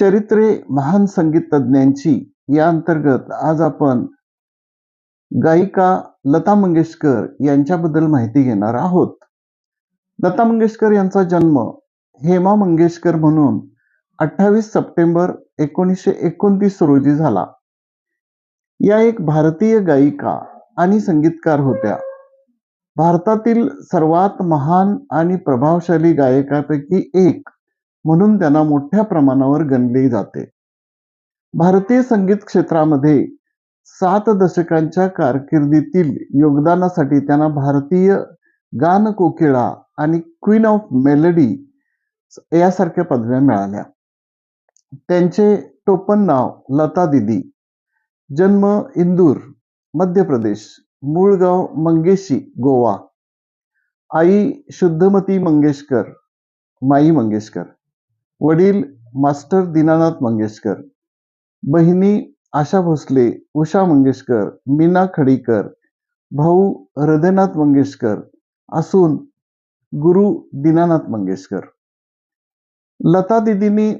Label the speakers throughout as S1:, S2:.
S1: चरित्रे महान संगीत तज्ञांची या अंतर्गत आज आपण गायिका लता मंगेशकर यांच्याबद्दल माहिती घेणार आहोत. लता मंगेशकर यांचा जन्म हेमा मंगेशकर म्हणून अठ्ठावीस सप्टेंबर एकोणीसशे एकोणतीस रोजी झाला. या एक भारतीय गायिका आणि संगीतकार होत्या. भारतातील सर्वात महान आणि प्रभावशाली गायकापैकी एक म्हणून त्यांना मोठ्या प्रमाणावर गणले जाते. भारतीय संगीत क्षेत्रामध्ये सात दशकांच्या कारकिर्दीतील योगदानासाठी त्यांना भारतीय गान कोकिळा आणि क्वीन ऑफ मेलडी यासारख्या पदव्या मिळाल्या. त्यांचे टोपण नाव लता दिदी जन्म इंदूर मध्य प्रदेश मूळ गाव मंगेशी गोवा. आई शुद्धमती मंगेशकर माई मंगेशकर. वडील मास्टर दीनानाथ मंगेशकर बहिणी आशा भोसले उषा मंगेशकर मीना खडीकर भाऊ हृदयनाथ मंगेशकर असून गुरु दीनानाथ मंगेशकर. लता दिदींनी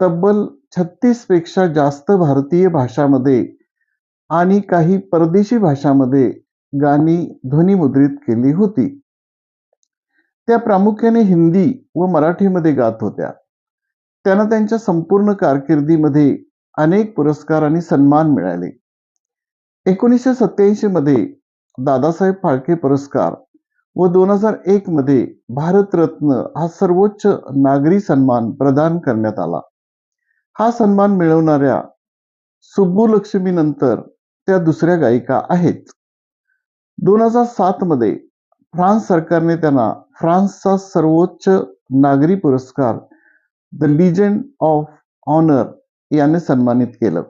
S1: तब्बल छत्तीसपेक्षा जास्त भारतीय भाषामध्ये आणि काही परदेशी भाषामध्ये गाणी ध्वनिमुद्रित केली होती. त्या प्रामुख्याने हिंदी व मराठीमध्ये गात होत्या. त्यांना त्यांच्या संपूर्ण कारकिर्दीमध्ये अनेक पुरस्कार आणि सन्मान मिळाले. एकोणीसशे सत्याऐंशी मध्ये दादासाहेब फाळके पुरस्कार व दोन हजार एक मध्ये भारतरत्न हा सर्वोच्च नागरी सन्मान प्रदान करण्यात आला. हा सन्मान मिळवणाऱ्या सुब्बुलक्ष्मीनंतर त्या दुसऱ्या गायिका आहेत. दोन हजार सात मध्ये फ्रान्स सरकारने त्यांना फ्रान्सचा सर्वोच्च नागरी पुरस्कार द लिजंड ऑफ ऑनर याने सन्मानित केलं.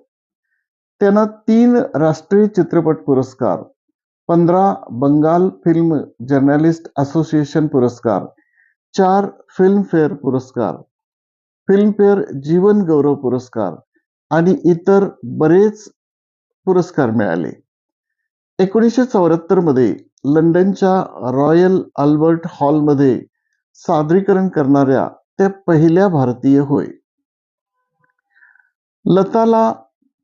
S1: त्यांना तीन राष्ट्रीय चित्रपट पुरस्कार पंधरा बंगाल फिल्म जर्नलिस्ट असोसिएशन पुरस्कार चार फिल्मफेअर पुरस्कार फिल्मफेअर जीवन गौरव पुरस्कार आणि इतर बरेच पुरस्कार मिळाले. एकोणीसशे चौऱ्याहत्तरमध्ये लंडनच्या रॉयल अल्बर्ट हॉलमध्ये सादरीकरण करणाऱ्या त्या पहिल्या भारतीय होय. लताला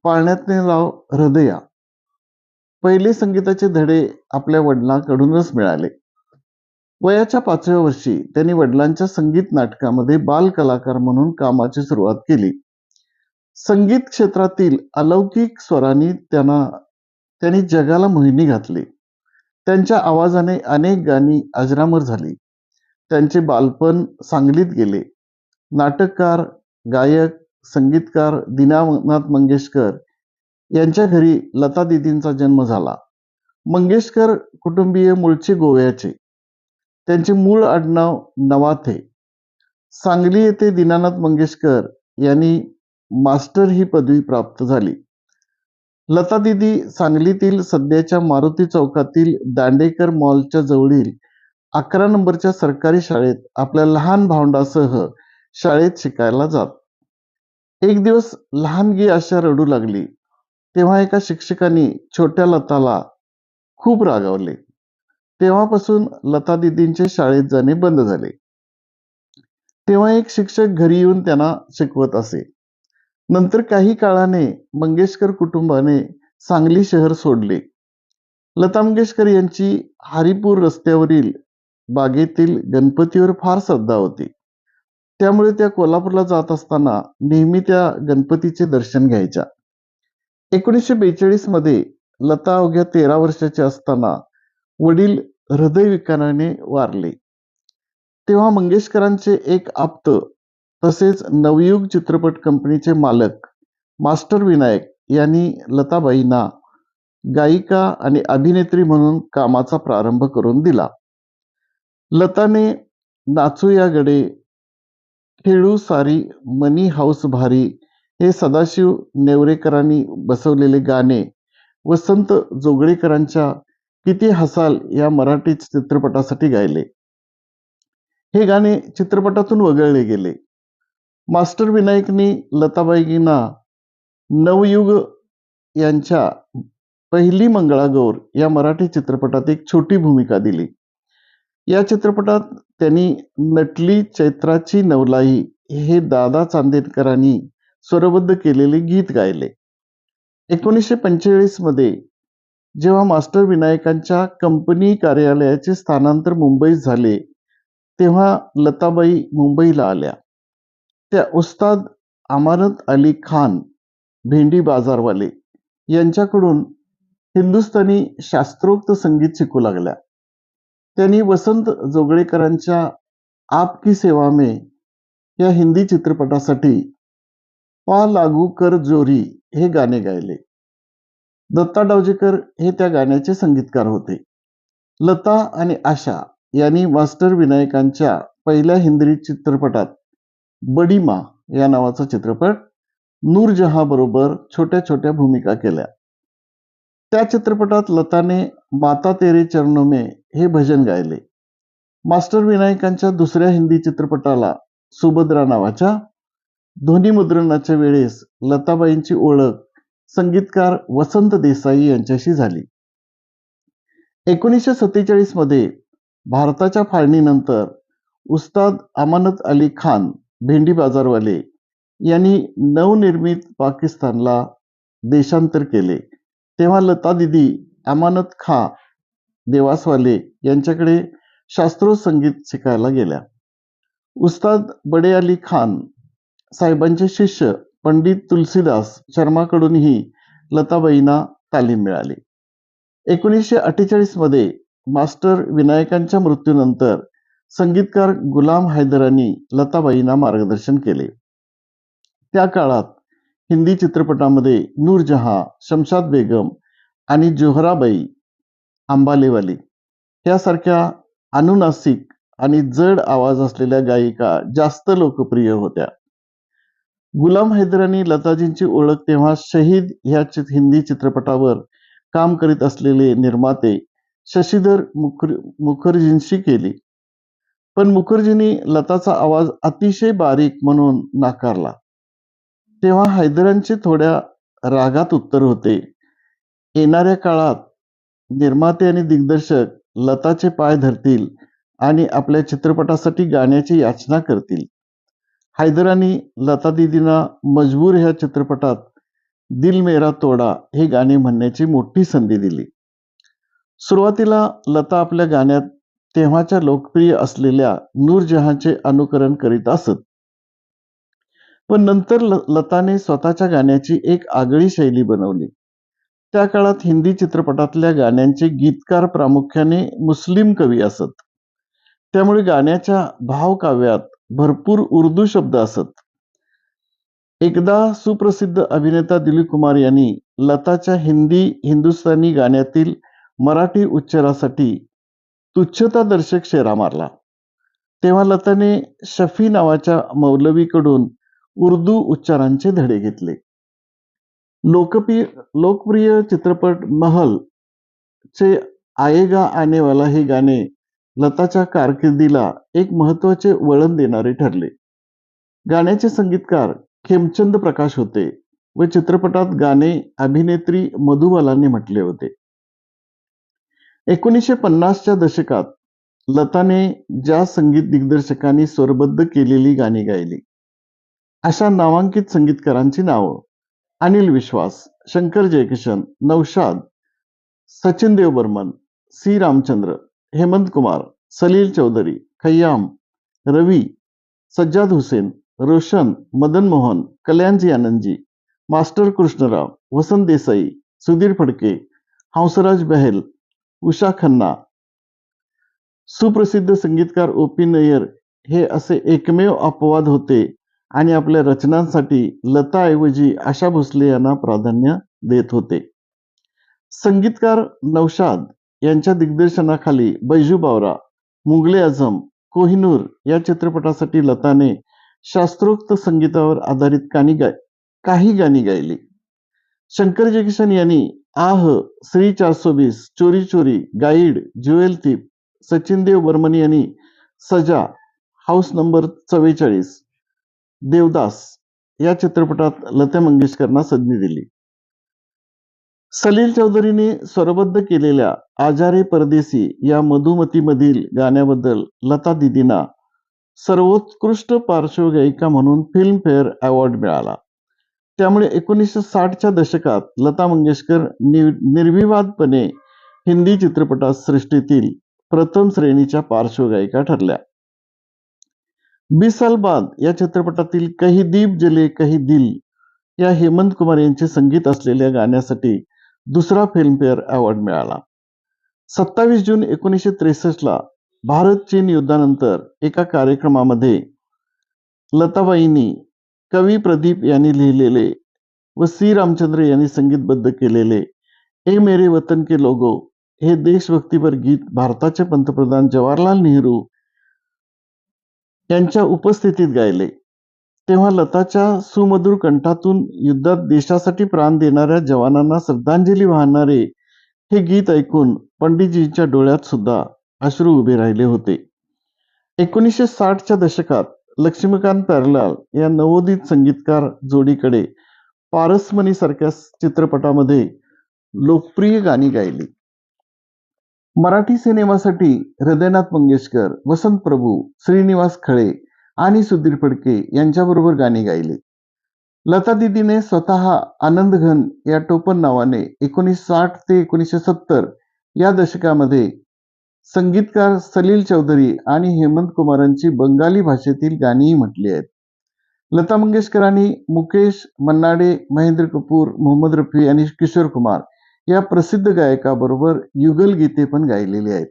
S1: पाळण्यातले नाव हृदया. पहिले संगीताचे धडे आपल्या वडिलांकडूनच मिळाले. वयाच्या पाचव्या वर्षी त्यांनी वडिलांच्या संगीत नाटकामध्ये बाल कलाकार म्हणून कामाची सुरुवात केली. संगीत क्षेत्रातील अलौकिक स्वरांनी त्यांना त्यांनी जगाला मोहिनी घातली. त्यांच्या आवाजाने अनेक गाणी अजरामर झाली. त्यांचे बालपण सांगलीत गेले. नाटककार गायक संगीतकार दीनानाथ मंगेशकर यांच्या घरी लता दिदींचा जन्म झाला. मंगेशकर कुटुंबीय मूळचे गोव्याचे. त्यांचे मूळ आडनाव नवाथे. सांगली येथे दीनानाथ मंगेशकर यांनी मास्टर ही पदवी प्राप्त झाली. लता दिदी सांगलीतील सध्याच्या मारुती चौकातील दांडेकर मॉलच्या जवळील अकरा नंबरच्या सरकारी शाळेत आपल्या लहान भावंडासह शाळेत शिकायला जात. एक दिवस लहानगी आशा रडू लागली. तेव्हा एका शिक्षकांनी छोट्या लताला खूप रागावले. तेव्हापासून लता दिदींचे शाळेत जाणे बंद झाले. तेव्हा एक शिक्षक घरी येऊन त्यांना शिकवत असे. नंतर काही काळाने मंगेशकर कुटुंबाने सांगली शहर सोडले. लता मंगेशकर यांची हरिपूर रस्त्यावरील बागेतील गणपतीवर फार श्रद्धा होती. त्यामुळे त्या कोल्हापूरला जात असताना नेहमी त्या गणपतीचे दर्शन घ्यायच्या. एकोणीसशे बेचाळीसमध्ये लता अवघ्या तेरा वर्षाचे असताना वडील हृदयविकाराने वारले. तेव्हा मंगेशकरांचे एक आप्त तसेच नवयुग चित्रपट कंपनीचे मालक मास्टर विनायक यांनी लताबाईंना गायिका आणि अभिनेत्री म्हणून कामाचा प्रारंभ करून दिला. लताने नाचूया गडे खेळू सारी मनी हाऊस भारी हे सदाशिव नेवरेकरांनी बसवलेले गाणे वसंत जोगळेकरांच्या किती हसाल या मराठी चित्रपटासाठी गायले. हे गाणे चित्रपटातून वगळले गेले. मास्टर विनायकनी लताबाईंना नवयुग यांच्या पहिली मंगळागौर या मराठी चित्रपटात एक छोटी भूमिका दिली. या चित्रपटात त्यांनी नटली चैत्राची नवलाई हे दादा चांदेकरांनी स्वरबद्ध केलेले गीत गायले. एकोणीसशे पंचेचाळीसमध्ये जेव्हा मास्टर विनायकांच्या कंपनी कार्यालयाचे स्थानांतर मुंबईत झाले तेव्हा लताबाई मुंबईला आल्या. त्या उस्ताद अमानत अली खान भेंडी बाजारवाले यांच्याकडून हिंदुस्थानी शास्त्रोक्त संगीत शिकू लागल्या. त्यांनी वसंत जोगळेकरांच्या आपकी सेवा में या हिंदी चित्रपटासाठी पा लागू कर जोरी हे गाणे गायले. दत्ता डावजेकर हे त्या गाण्याचे संगीतकार होते. लता आणि आशा यांनी मास्टर विनायकांच्या पहिल्या हिंदी चित्रपटात बडीमा या नावाचा चित्रपट नूरजहा बरोबर छोट्या छोट्या भूमिका केल्या. त्या चित्रपटात लताने माता तेरे चरणों में हे भजन गायले. मास्टर विनायकांच्या दुसऱ्या हिंदी चित्रपटाला सुभद्रा नावाच्या ध्वनिमुद्रणाच्या वेळेस लताबाईंची ओळख संगीतकार वसंत देसाई यांच्याशी झाली. एकोणीसशे सत्तेचाळीसमध्ये भारताच्या फाळणीनंतर उस्ताद अमानत अली खान भेंडी बाजारवाले यांनी नवनिर्मित पाकिस्तानला देशांतर केले. तेव्हा लता दिदी अमानत खा देवासवाले यांच्याकडे शास्त्रोक्त संगीत शिकायला गेल्या. उस्ताद बडे अली खान साहेबांचे शिष्य पंडित तुलसीदास शर्माकडूनही लताबाईंना तालीम मिळाली. एकोणीसशे अठ्ठेचाळीसमध्ये मास्टर विनायकांच्या मृत्यूनंतर संगीतकार गुलाम हैदरांनी लताबाईंना मार्गदर्शन केले. त्या काळात हिंदी चित्रपटामध्ये नूरजहा शमशाद बेगम आणि जोहराबाई आंबालेवाली यासारख्या अनुनासिक आणि जड आवाज असलेल्या गायिका जास्त लोकप्रिय होत्या. गुलाम हैदरांनी लताजींची ओळख तेव्हा शहीद ह्या चित- हिंदी चित्रपटावर काम करीत असलेले निर्माते शशीधर मुखर मुखर्जींशी केली. पण मुखर्जींनी लताचा आवाज अतिशय बारीक म्हणून नाकारला. तेव्हा हैदरांचे थोड्या रागात उत्तर होते. येणाऱ्या काळात निर्माते आणि दिग्दर्शक लताचे पाय धरतील आणि आपल्या चित्रपटासाठी गाण्याची याचना करतील. हैदराने लता दिदींना मजबूर ह्या चित्रपटात दिल मेरा तोडा हे गाणे म्हणण्याची मोठी संधी दिली. सुरुवातीला लता आपल्या गाण्यात तेव्हाच्या लोकप्रिय असलेल्या नूरजहांचे अनुकरण करीत असत. पण नंतर ल- लताने स्वतःच्या गाण्याची एक आगळी शैली बनवली. त्या काळात हिंदी चित्रपटातल्या गाण्यांचे गीतकार प्रामुख्याने मुस्लिम कवी असत. त्यामुळे गाण्याच्या भावकाव्यात भरपूर उर्दू शब्द असत. एकदा सुप्रसिद्ध अभिनेता दिलीप कुमार यांनी लताच्या हिंदी हिंदुस्थानी गाण्यातील मराठी उच्चारासाठी तुच्छतादर्शक शेरा मारला. तेव्हा लताने शफी नावाच्या मौलवीकडून उर्दू उच्चारांचे धडे घेतले. लोकप्रिय लोकप्रिय चित्रपट महल चे आएगा आने वाला हे गाणे लताच्या कारकिर्दीला एक महत्त्वाचे वळण देणारे ठरले. गाण्याचे संगीतकार खेमचंद प्रकाश होते व चित्रपटात गाणे अभिनेत्री मधुबालाने म्हटले होते. एकोणीसशे पन्नासच्या दशकात लताने ज्या संगीत दिग्दर्शकांनी स्वरबद्ध केलेली गाणी गायली अशा नामांकित संगीतकारांची नावं अनिल विश्वास शंकर जयकिशन नौशाद सचिन देव बर्मन सी. रामचंद्र हेमंत कुमार सलील चौधरी खय्याम रवी सज्जाद हुसेन रोशन मदन मोहन कल्याणजी आनंदजी मास्टर कृष्णराव वसंत देसाई सुधीर फडके हंसराज बहेल उषा खन्ना. सुप्रसिद्ध संगीतकार ओ पी नय्यर हे असे एकमेव अपवाद होते आणि आपल्या रचनांसाठी लताऐवजी आशा भोसले यांना प्राधान्य देत होते. संगीतकार नौशाद यांच्या दिग्दर्शनाखाली बैजू बावरा मुगले आझम कोहिनूर या चित्रपटासाठी लताने शास्त्रोक्त संगीतावर आधारित गाणी गाय काही गाणी गायली. शंकर जयकिशन यांनी आह श्री चारसो बीस Chori Chori guide jewel thief Sachin Dev Burman यांनी सजा हाऊस नंबर चव्वेचाळीस देवदास या चित्रपटात लता मंगेशकरना संधी दिली. सलील चौधरीने स्वरबद्ध केलेल्या आजारे परदेसी या मधुमतीमधील गाण्याबद्दल लता दिदींना सर्वोत्कृष्ट पार्श्वगायिका म्हणून फिल्मफेअर अवॉर्ड मिळाला. त्यामुळे एकोणीसशे साठच्या दशकात लता मंगेशकर नि- निर्विवादपणे हिंदी चित्रपटात सृष्टीतील प्रथम श्रेणीच्या पार्श्वगायिका ठरल्या. बीस बाद या चित्रपटातील कही दीप जले कही दिल या हेमंत कुमार यांचे संगीत असलेल्या गाण्यासाठी दुसरा फिल्मफेअर अवॉर्ड मिळाला. सत्तावीस जून एकोणीसशे त्रेसष्टला भारत चीन युद्धानंतर एका कार्यक्रमामध्ये लताबाईंनी कवी प्रदीप यांनी लिहिलेले व सी रामचंद्र यांनी संगीतबद्ध केलेले ए मेरे वतन के लोगो हे देशभक्तीपर गीत भारताचे पंतप्रधान जवाहरलाल नेहरू यांच्या उपस्थितीत गायले. तेव्हा लताच्या सुमधुर कंठातून युद्धात देशासाठी प्राण देणाऱ्या जवानांना श्रद्धांजली वाहणारे हे गीत ऐकून पंडितजींच्या डोळ्यात सुद्धा अश्रू उभे राहिले होते. एकोणीसशे साठच्या दशकात लक्ष्मीकांत प्यारलाल या नवोदित संगीतकार जोडीकडे पारसमणीसारख्या चित्रपटामध्ये लोकप्रिय गाणी गायली. मराठी सिनेमासाठी हृदयनाथ मंगेशकर वसंत प्रभू श्रीनिवास खळे आणि सुधीर फडके यांच्याबरोबर गाणी गायली. लता दिदीने स्वतः आनंद घन या टोपण नावाने एकोणीसशे साठ ते एकोणीसशे सत्तर या दशकामध्ये संगीतकार सलील चौधरी आणि हेमंत कुमारांची बंगाली भाषेतील गाणीही म्हटली आहेत. लता मंगेशकरांनी मुकेश मन्नाडे महेंद्र कपूर मोहम्मद रफी आणि किशोर कुमार या प्रसिद्ध गायकाबरोबर युगल गीते पण गायलेली आहेत.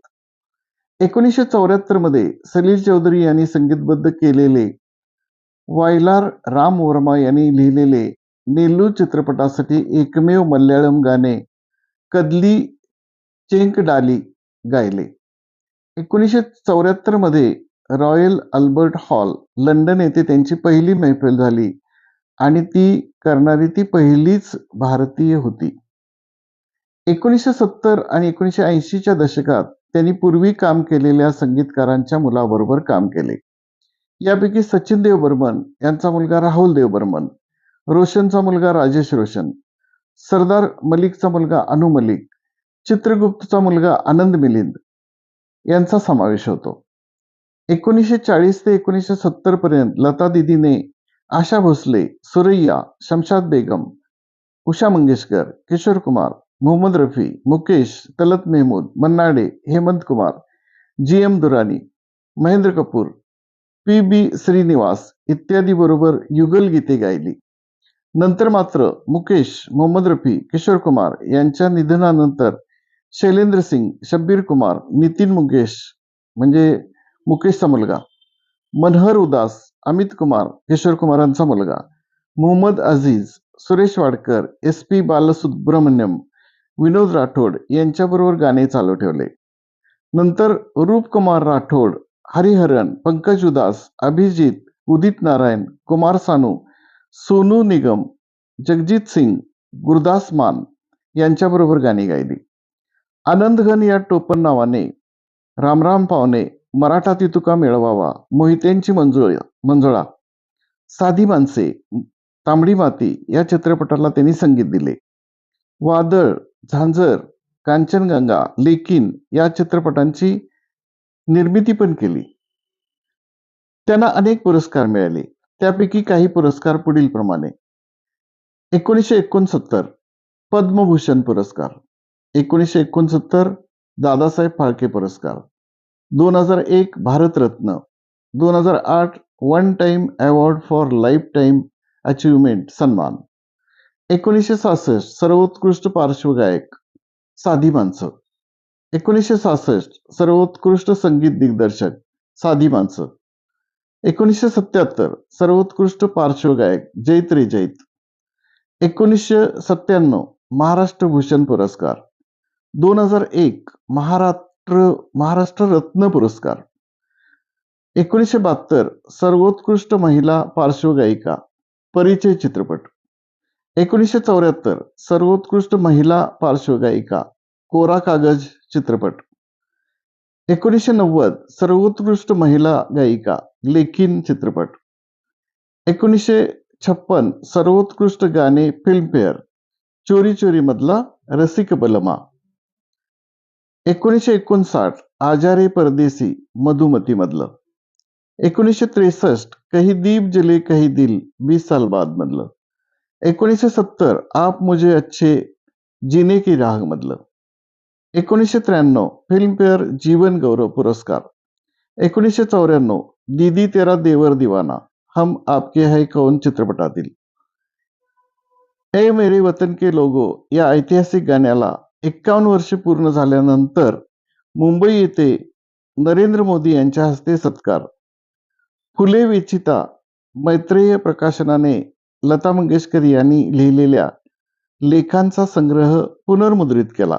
S1: एकोणीसशे चौऱ्याहत्तरमध्ये सलील चौधरी यांनी संगीतबद्ध केलेले वायलार राम वर्मा यांनी लिहिलेले नेल्लू चित्रपटासाठी एकमेव मल्याळम गाणे कदली चेंक डाली गायले. एकोणीसशे चौऱ्याहत्तरमध्ये रॉयल अल्बर्ट हॉल लंडन येथे त्यांची पहिली मैफल झाली आणि ती करणारी ती पहिलीच भारतीय होती. एकोणीसशे सत्तर आणि एकोणीसशे ऐंशीच्या दशकात त्यांनी पूर्वी काम केलेल्या संगीतकारांच्या मुलाबरोबर काम केले. यापैकी सचिन देव बर्मन यांचा मुलगा राहुल देव बर्मन रोशनचा मुलगा राजेश रोशन सरदार मलिकचा मुलगा अनु मलिक चित्रगुप्तचा मुलगा आनंद मिलिंद यांचा समावेश होतो. एकोणीसशे चाळीस ते एकोणीसशे सत्तर पर्यंत Lata दिदीने Asha Bhosle Suraiya Shamshad Begum Usha Mangeshkar Kishore Kumar Mohammed Rafi Mukesh Talat Mehmood Manna Dey Hemant Kumar G M Durrani Mahendra Kapoor P B Srinivas इत्यादी बरोबर युगल गीते गायली. नंतर मात्र मुकेश मोहम्मद रफी किशोर कुमार यांच्या निधनानंतर शैलेंद्र सिंग शब्बीर कुमार नितीन मुकेश म्हणजे मुकेशचा मुलगा मनहर उदास अमित कुमार किशोर कुमारांचा मुलगा मोहम्मद अझीज सुरेश वाडकर एस पी बालसुब्रमण्यम विनोद राठोड यांच्याबरोबर गाणे चालू ठेवले. नंतर रूपकुमार राठोड हरिहरन पंकज उदास अभिजित उदित नारायण कुमार सानू सोनू निगम जगजित सिंग गुरदास मान यांच्याबरोबर गाणी गायली. आनंदघन या टोपण नावाने रामराम पावणे मराठा तितुका मिळवावा मोहित्यांची मंजुळ मंजुळा साधी माणसे तांबडी माती या चित्रपटाला त्यांनी संगीत दिले. वादळ झांझर कांचनगंगा लेकिन या चित्रपटांची निर्मिती पण केली. त्यांना अनेक पुरस्कार मिळाले. त्यापैकी काही पुरस्कार पुढील प्रमाणे. एकोणीसशे एकोणसत्तर पद्मभूषण पुरस्कार. एकोणीसशे एकोणसत्तर दादासाहेब फाळके पुरस्कार. दोन हजार एक भारतरत्न. दोन हजार आठ one time award for life time achievement सन्मान. एकोणीसशे सहासष्ट सर्वोत्कृष्ट पार्श्वगायक साधी माणसं. एकोणीसशे सहासष्ट सर्वोत्कृष्ट संगीत दिग्दर्शक साधी माणसं. एकोणीसशे सत्याहत्तर सर्वोत्कृष्ट पार्श्वगायक जैत रे जैत. एकोणीसशे सत्त्याण्णव महाराष्ट्र भूषण पुरस्कार. दोन हजार एक महाराष्ट्र महाराष्ट्र रत्न पुरस्कार. एकोणीसशे बहात्तर सर्वोत्कृष्ट महिला पार्श्वगायिका परिचय चित्रपट. एकोणीसशे चौऱ्याहत्तर सर्वोत्कृष्ट महिला पार्श्वगायिका कोरा कागज चित्रपट. एकोणीसशे नव्वद सर्वोत्कृष्ट महिला गायिका लेखीन चित्रपट. एकोणीसशे छप्पन सर्वोत्कृष्ट गाणे फिल्मफेअर चोरी चोरी मधला रसिक बलमा. एकोणीसशे एकोणसाठ आजारे परदेसी मधुमती मधलं एकोणीसशे त्रेसष्ट कही दीप जले कही दिल बीस साल बाद मधलं. एकोणीसशे सत्तर आप मुझे अच्छे जीने की राग मधलं एकोणीसशे त्र्याण्णव फिल्मफेअर जीवन गौरव पुरस्कार. एकोणीसशे चौऱ्याण्णव दीदी तेरा देवर दिवाना हम आपके है कौन चित्रपटातील. ए मेरे वतन के लोगो या ऐतिहासिक गाण्याला एक्कावन्न वर्षे पूर्ण झाल्यानंतर मुंबई येथे नरेंद्र मोदी यांच्या हस्ते सत्कार. फुले विचिता मैत्रेय प्रकाशनाने लता मंगेशकर यांनी लिहिलेल्या लेखांचा संग्रह पुनर्मुद्रित केला.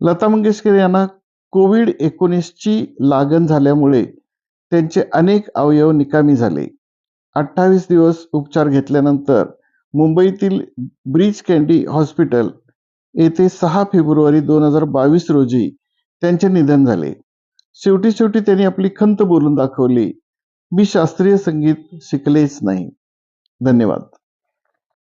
S1: लता मंगेशकर यांना कोविड एकोणीसची लागण झाल्यामुळे त्यांचे अनेक अवयव निकामी झाले. अठ्ठावीस दिवस उपचार घेतल्यानंतर मुंबईतील ब्रीच कँडी हॉस्पिटल येथे सहा फेब्रुवारी दोन हजार बावीस रोजी त्यांचे निधन झाले. शेवटी शेवटी त्यांनी आपली खंत बोलून दाखवली मी शास्त्रीय संगीत शिकलेच नाही. धन्यवाद.